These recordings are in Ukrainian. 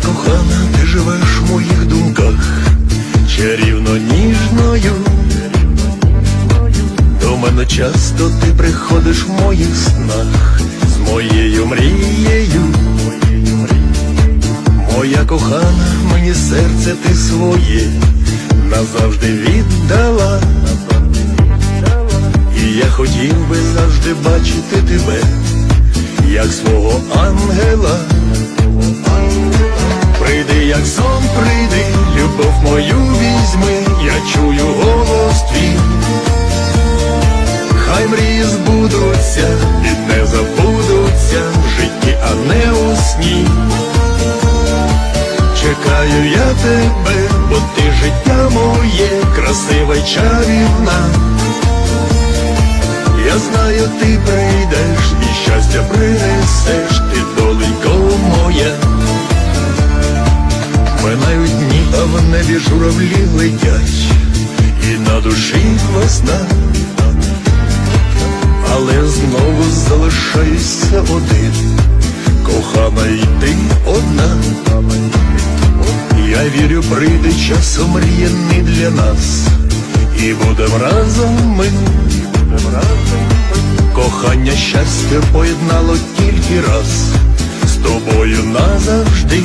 кохана, ти живеш в моїх думках, чарівно ніжною. До мене часто ти приходиш в моїх снах з моєю мрією. Моя кохана, мені серце ти своє назавжди віддала. І я хотів би завжди бачити тебе, як свого ангела. Мою візьми, я чую голос твій. Хай мрії збудуться і не забудуться в житті, а не у сні. Чекаю я тебе, бо ти життя моє, красива й чарівна. Я знаю, ти прийдеш і щастя принесеш, душі весна, але знову залишаюся один, кохана й ти одна. Я вірю, прийде час омріяний для нас, і будем разом ми. Кохання щастя поєднало тільки раз з тобою назавжди.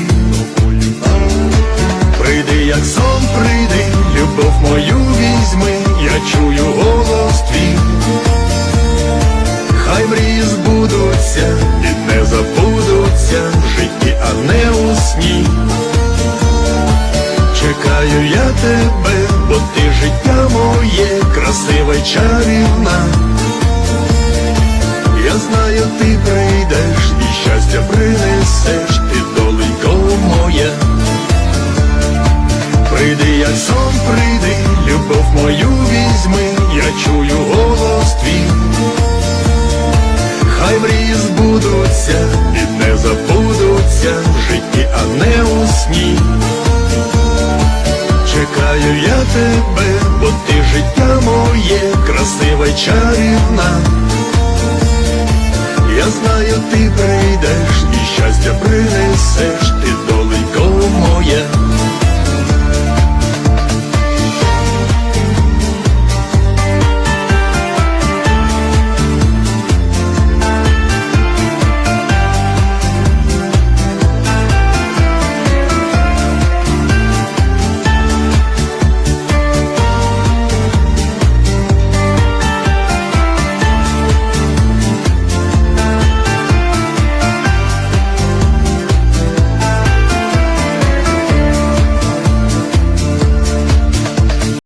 Красива чарівна. Я знаю, ти прийдеш і щастя принесеш, ти доленько моя. Прийди, як сон, прийди, любов мою візьми, я чую голос твій. Хай мрії збудуться і не забудуться в житті, а не у сні. Чекаю я тебе, знаю, ти прийдеш